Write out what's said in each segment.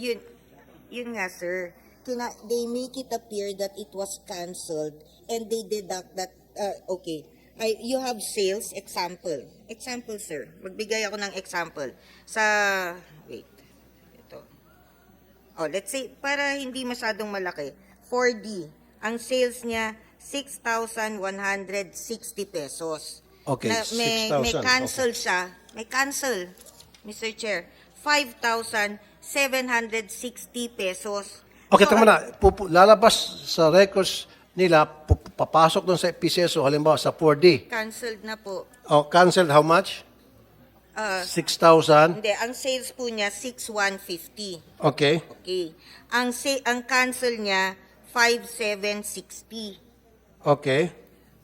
yun, yun nga, sir. Kina, they make it appear that it was cancelled and they deduct that, uh, okay, I, you have sales, example. Example, sir. Magbigay ako ng example. Sa, wait, ito. Oh, let's say, para hindi masyadong malaki, 4D, ang sales niya, 6,160 pesos. Okay, na may, may 6,000, cancel siya, may cancel, Mr. Chair, 5,760 pesos. Okay, So, tama na. Pupu- lalabas sa records nila, papasok doon sa PCSO, halimbawa sa 4D. Cancelled na po. Oh, canceled how much? Ah, 6,000. hindi, ang sales po niya, 6,150. Okay. Okay. Ang, sa- ang cancel niya, 5,760. Okay.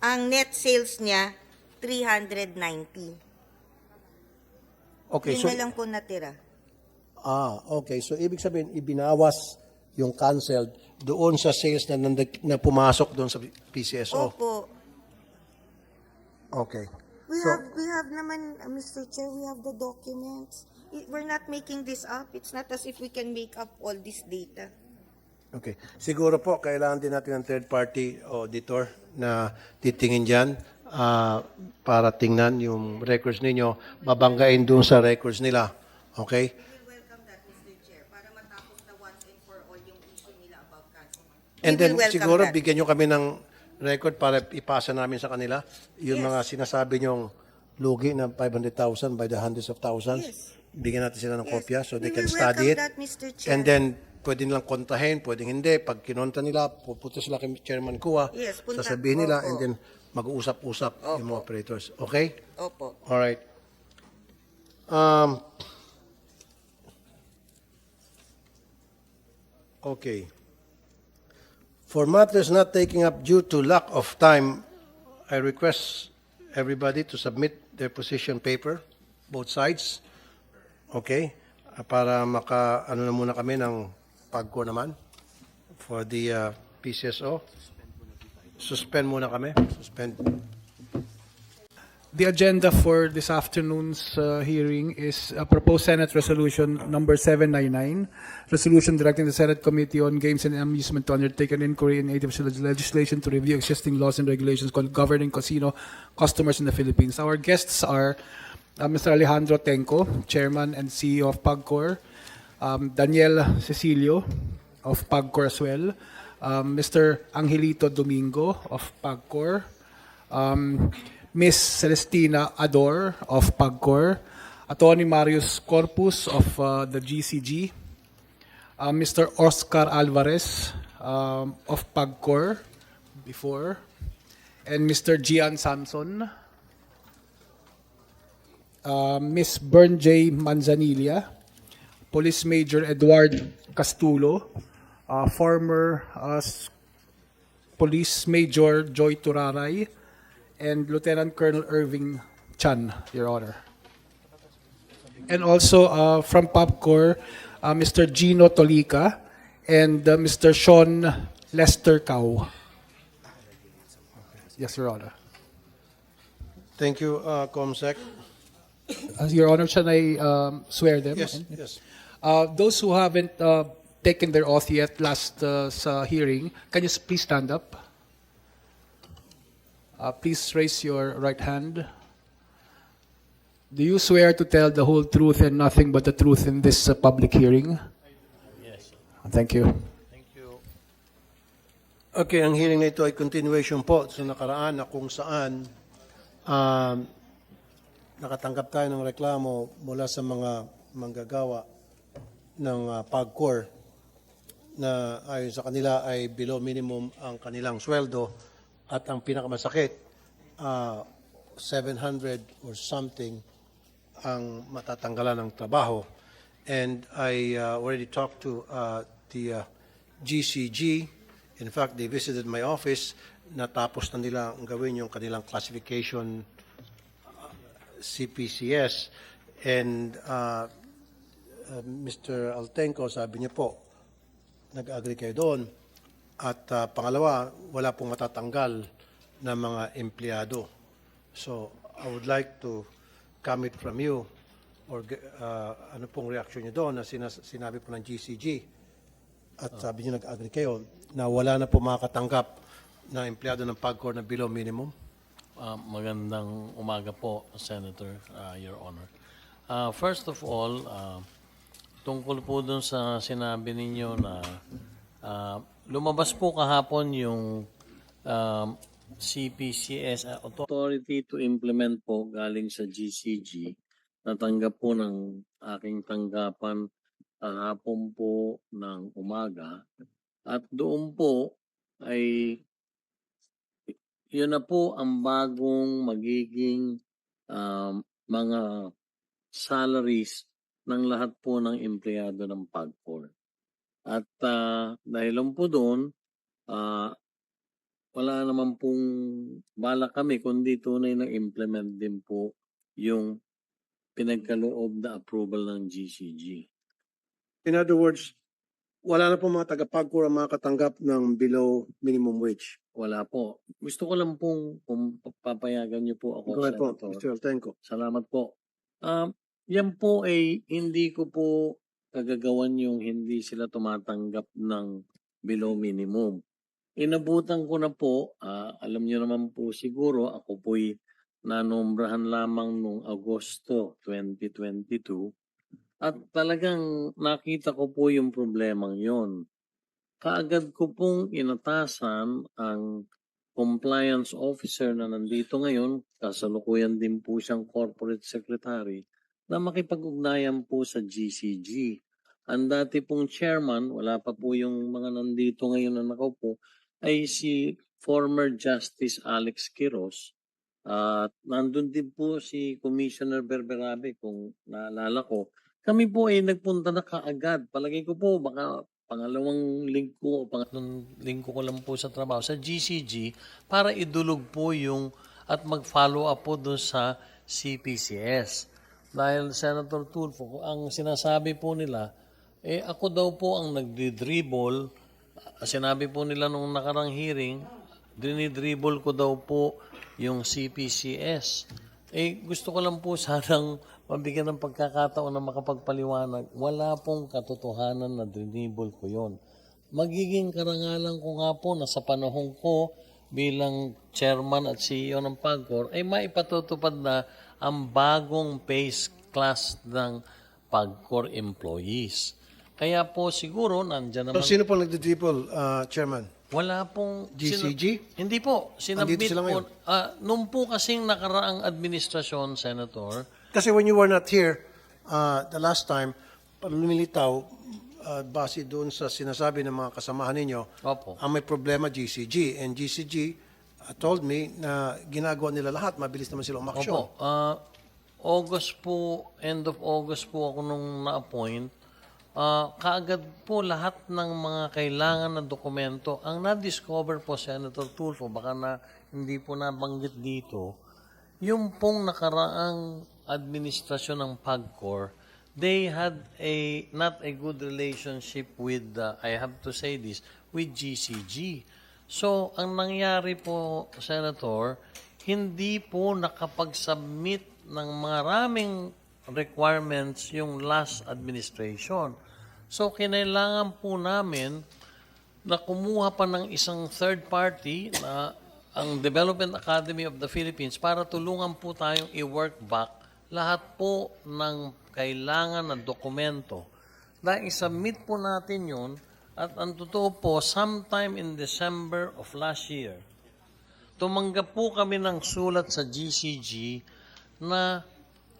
Ang net sales niya, 390. Okay, Yun so na lang po natira. ah, okay. So ibig sabihin ibinawas yung canceled doon sa sales na nandag- na pumasok doon sa PCSO. Opo. Okay. We So- have, we have naman, uh, Mr. Chair, we have the documents. We're not making this up. It's not as if we can make up all this data. Okay. Siguro po, kailangan din natin ng third-party auditor na titingin dyan ah, para tingnan yung records ninyo, babanggain doon sa records nila. Okay? And then siguro that. bigyan nyo kami ng record para ipasa namin sa kanila yung Yes. mga sinasabi nyong lugi na 500,000 by the hundreds of thousands. Yes. Bigyan natin sila ng Yes. kopya so they We can study it. that. And then pwede nilang kontahin, pwedeng hindi. Pag kinonta nila, pupunta sila kay Chairman Kua, Yes, punta- sasabihin nila, Opo. and then mag-uusap-usap yung mga operators. Okay? Opo. All right. Um, okay. For matters not taking up due to lack of time, I request everybody to submit their position paper, both sides. Okay? Ah, Para maka, ano na muna kami ng pagko naman for the uh, PCSO. Suspend muna kami. Suspend. The agenda for this afternoon's uh, hearing is a proposed Senate Resolution number 799, resolution directing the Senate Committee on Games and Amusement to undertake an inquiry in aid of legislation to review existing laws and regulations governing casino customers in the Philippines. Our guests are uh, Mr. Alejandro Tenco, Chairman and CEO of PAGCOR, um, Daniel Cecilio of PAGCOR as well, um, Mr. Angelito Domingo of PAGCOR, um, Miss Celestina Ador of PAGCOR, Attorney Marius Corpus of uh, the GCG, uh, Mr. Oscar Alvarez um, of PAGCOR before, and Mr. Gian Samson, uh, Miss Bern J. Manzanilla, Police Major Edward Castulo, uh, former uh, Police Major Joy Turaray, and Lieutenant Colonel Irving Chan, Your Honor. And also uh, from POPCOR, uh, Mr. Gino Tolica and uh, Mr. Sean Lester Cow. Yes, Your Honor. Thank you, uh, Comsec. Uh, Your Honor, shall I um, swear them? Yes, yes. Uh, those who haven't uh, taken their oath yet last uh, sa hearing, can you please stand up? Uh, please raise your right hand. Do you swear to tell the whole truth and nothing but the truth in this uh, public hearing? Yes. Thank you. Okay, ang hearing na ito ay continuation po sa nakaraan na kung saan um, nakatanggap tayo ng reklamo mula sa mga manggagawa ng uh, PAGCOR na ayon sa kanila ay below minimum ang kanilang sweldo at ang pinakamasakit, uh, 700 or something ang matatanggalan ng trabaho. And I uh, already talked to uh, the uh, GCG. In fact, they visited my office. Natapos na nila ang gawin yung kanilang classification uh, CPCS. And uh, uh, Mr. Altenco, sabi niya po, nag-agree kayo doon. At uh, pangalawa, wala pong matatanggal na mga empleyado. So, I would like to come it from you or uh, ano pong reaction niyo doon na sinas- sinabi po ng GCG at sabi niyo nag-agree kayo na wala na po makakatanggap na empleyado ng PAGCOR na below minimum? Ah, magandang umaga po, Senator, ah, Your Honor. Ah, first of all, ah, tungkol po dun sa sinabi ninyo na ah, lumabas po kahapon yung CPCS ah, Authority to Implement po galing sa GCG. Natanggap po ng aking tanggapan kahapon po ng umaga. At doon po ay yun na po ang bagong magiging um, mga salaries ng lahat po ng empleyado ng PAGCOR. At ah, dahil po doon, ah, wala naman pong bala kami kundi tunay na implement din po yung pinagkaloob na approval ng GCG. In other words, wala na po mga taga-PAGCOR ang makakatanggap ng below minimum wage. Wala po. Gusto ko lang pong kung papayagan niyo po ako, ahead po. Mr. Altenco. Salamat po. Um, yan po ay hindi ko po kagagawan yung hindi sila tumatanggap ng below minimum. Inabutan ko na po, ah, alam niyo naman po siguro, ako po'y nanombrahan lamang noong Agosto 2022 at talagang nakita ko po yung problemang yon. Kaagad ko pong inatasan ang compliance officer na nandito ngayon, kasalukuyan din po siyang corporate secretary, na makipag-ugnayan po sa GCG. Ang dati pong chairman, wala pa po yung mga nandito ngayon na nakaupo, ay si former Justice Alex Quiroz. At nandun din po si Commissioner Berberabe, kung naalala ko. Kami po ay nagpunta na kaagad. Palagay ko po, baka pangalawang linggo o pangatlong linggo ko lang po sa trabaho sa GCG para idulog po yung at mag-follow up po doon sa CPCS. Dahil Senator Tulfo, ang sinasabi po nila, eh ako daw po ang nagdi-dribble. Sinabi po nila nung nakarang hearing, dinidribble ko daw po yung CPCS. Eh, gusto ko lang po sanang mabigyan ng pagkakataon na makapagpaliwanag. Wala pong katotohanan na drinibble ko yon. Magiging karangalan ko nga po na sa panahon ko bilang chairman at CEO ng PAGCOR ay maipatutupad na ang bagong pay class ng PAGCOR employees. Kaya po siguro nandyan So, naman sino po nagdi-triple, uh, Chairman? wala pong... GCG? hindi po. Sinabit sila po. ngayon? ah, nung po kasing nakaraang administrasyon, Senator, Kasi when you were not here uh, the last time, lumilitaw, uh, base doon sa sinasabi ng mga kasamahan ninyo, opo. ang may problema GCG. And GCG uh, told me na ginagawa nila lahat, mabilis naman sila umaksyon. Opo. ah, August po, end of August po ako nung na-appoint. Ah, kaagad po lahat ng mga kailangan na dokumento ang na-discover po Senator Tulfo, baka na hindi po nabanggit dito, yung pong nakaraang administrasyon ng PAGCOR, they had a not a good relationship with uh, I have to say this with GCG. So ang nangyari po Senator, hindi po nakapag-submit ng maraming requirements yung last administration. So kinailangan po namin na kumuha pa ng isang third party na ang Development Academy of the Philippines para tulungan po tayong i-work back lahat po ng kailangan na dokumento. Na i-submit po natin yun at ang totoo po, sometime in December of last year, tumanggap po kami ng sulat sa GCG na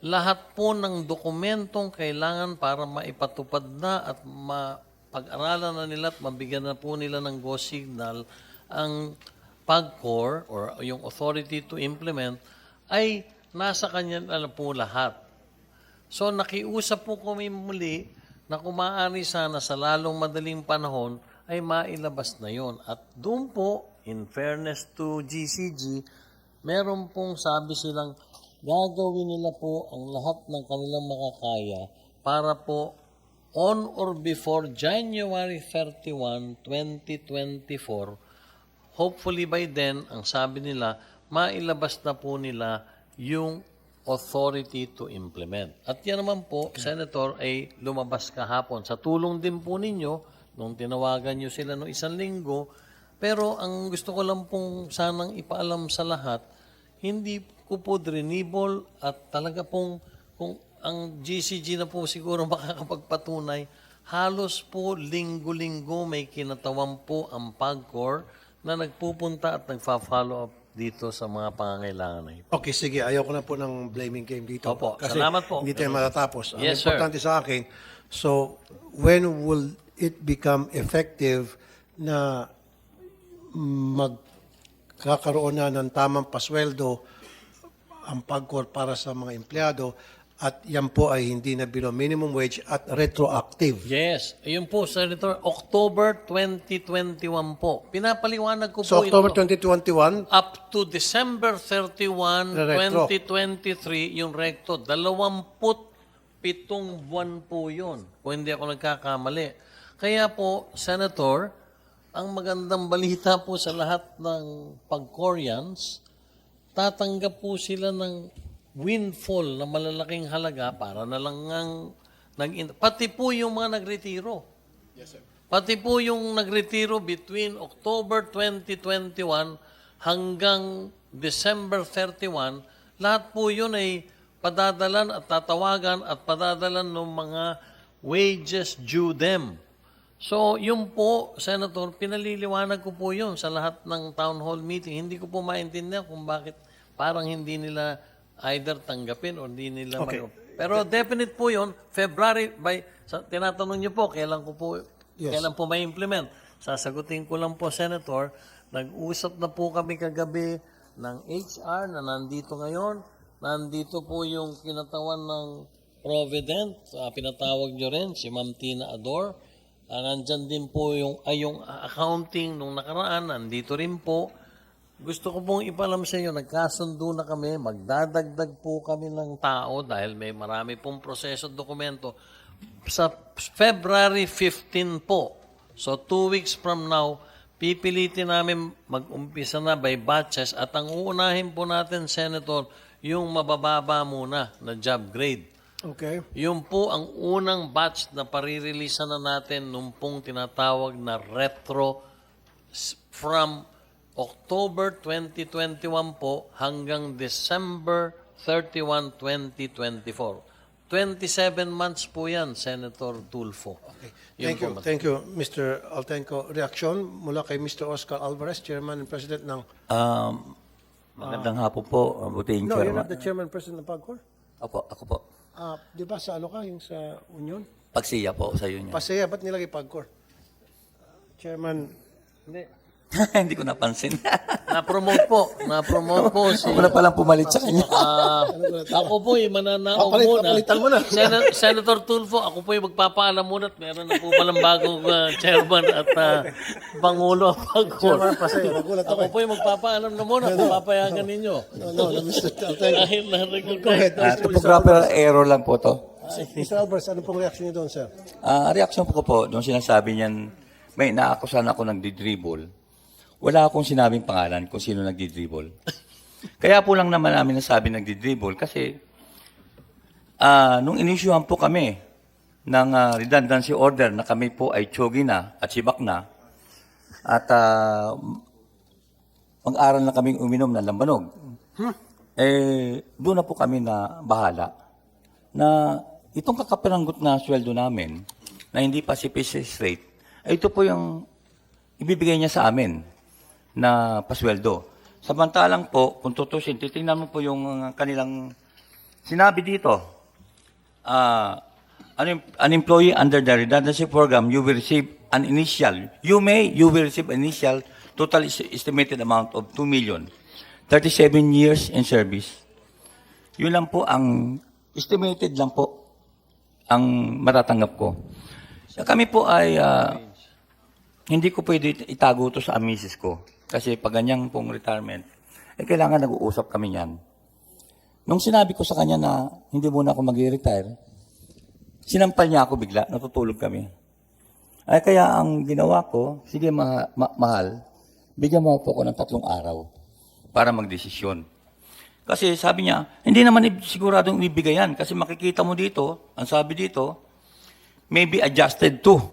lahat po ng dokumentong kailangan para maipatupad na at mapag-aralan na nila at mabigyan na po nila ng go signal ang PAGCOR or yung authority to implement ay nasa kanya na po lahat. So nakiusap po kami muli na kumaari sana sa lalong madaling panahon ay mailabas na yon. At doon po, in fairness to GCG, meron pong sabi silang gagawin nila po ang lahat ng kanilang makakaya para po on or before January 31, 2024, hopefully by then, ang sabi nila, mailabas na po nila yung authority to implement. At yan naman po, Senator, ay lumabas kahapon. Sa tulong din po ninyo, nung tinawagan nyo sila noong isang linggo, pero ang gusto ko lang pong sanang ipaalam sa lahat, hindi ko po drenable at talaga pong kung ang GCG na po siguro makakapagpatunay, halos po linggo-linggo may kinatawan po ang PAGCOR na nagpupunta at nagfa-follow up dito sa mga pangangailangan na ito. Okay, sige. Ayaw ko na po ng blaming game dito. Opo, Kasi salamat po. hindi tayo matatapos. Ang Yes, sir. importante sa akin, so when will it become effective na magkakaroon na ng tamang pasweldo ang pagkor para sa mga empleyado at yan po ay hindi na below minimum wage at retroactive. Yes, ayun po, Senator, October 2021 po. Pinapaliwanag ko So po October ito. 2021, Up to December 31, Recto. 2023, yung recto, 27 buwan po yun. Kung hindi ako nagkakamali. Kaya po, Senator, ang magandang balita po sa lahat ng pag-Koreans, tatanggap po sila ng windfall na malalaking halaga para na lang ang nag pati po yung mga nagretiro. Pati po yung nagretiro between October 2021 hanggang December 31, lahat po yun ay padadalan at tatawagan at padadalan ng mga wages due them. So, yun po, Senator, pinaliliwanag ko po yun sa lahat ng town hall meeting. Hindi ko po maintindihan kung bakit parang hindi nila either tanggapin o hindi nila Okay. mag- Pero definite po yun, February, by, sa, tinatanong niyo po, kailan ko po, Yes. kailan po may implement. Sasagutin ko lang po, Senator, nag-usap na po kami kagabi ng HR na nandito ngayon. Nandito po yung kinatawan ng Provident, ah, pinatawag nyo rin, si Ma'am Tina Ador. Ah, nandyan din po yung, ay, yung accounting nung nakaraan, nandito rin po. Gusto ko pong ipalam sa inyo, nagkasundo na kami, magdadagdag po kami ng tao dahil may marami pong proseso dokumento. Sa February 15 po, so two weeks from now, pipilitin namin mag-umpisa na by batches at ang uunahin po natin, Senator, yung mabababa muna na job grade. okay, Yun po ang unang batch na parireleasan na natin nung pong tinatawag na retro from October 2021 po hanggang December 31, 2024. 27 months po yan, Senator Tulfo. Yun Thank you, thank you, Mr. Altenco. Reaksyon mula kay Mr. Oscar Alvarez, Chairman and President ng... Um, magandang hapon po, Buting No, you're Chairman. not the Chairman and President ng PAGCOR? Opo, ako po. Ah, di ba sa ano ka, yung sa Union? Pagsiya po sa union. Pasaya, ba't nilagay PAGCOR? Chairman, Hindi. Hindi ko napansin. Na-promote po. Na-promote po si... Ako na palang pumalit sa kanya. Ah, ako po eh, mananaog Papalit- muna. papalitan mo na. Sen- Senator Tulfo, ako po yung magpapaalam muna at meron na po palang bagong ah, chairman at ah, Pangulo Pagkor. Chairman nagulat ako. Ako po yung magpapaalam na muna kung papayagan ninyo. no, no, no, Mr. Altenco. Dahil na-recognize. Ah, typographical error lang po to. Mr. Alvarez, ano pong reaction niyo doon, sir? Ah, reaction ko po, nung sinasabi niyan, may naakusan ako ng didribble. Wala akong sinabing pangalan kung sino nagdidribble. Kaya po lang naman namin nasabi nagdidribble kasi ah, nung inisyuhan po kami ng ah, redundancy order na kami po ay tsogi na at sibak na at ah, mag-aral na kaming uminom ng lambanog. Eh, doon na po kami na bahala na itong kakapiranggot na sweldo namin na hindi pa si PCS rate, ay ito po yung ibibigay niya sa amin na pasweldo. Samantalang po, kung tutusin, titingnan mo po yung uh, kanilang sinabi dito. Ah, an, an employee under the redundancy program, you will receive an initial, you may, you will receive initial total estimated amount of 2 million. 37 years in service. Yun lang po ang estimated lang po ang matatanggap ko. Kami po ay ah, hindi ko pwede itago to sa amisis ko. Kasi pag ganyang pong retirement, eh kailangan nag-uusap kami niyan. Nung sinabi ko sa kanya na hindi muna ako mag-retire, sinampal niya ako bigla, natutulog kami. Ay kaya ang ginawa ko, sige ma- ma- mahal, bigyan mo po ako ng tatlong araw para magdesisyon. Kasi sabi niya, hindi naman siguradong ibibigay yan. Kasi makikita mo dito, ang sabi dito, may be adjusted to.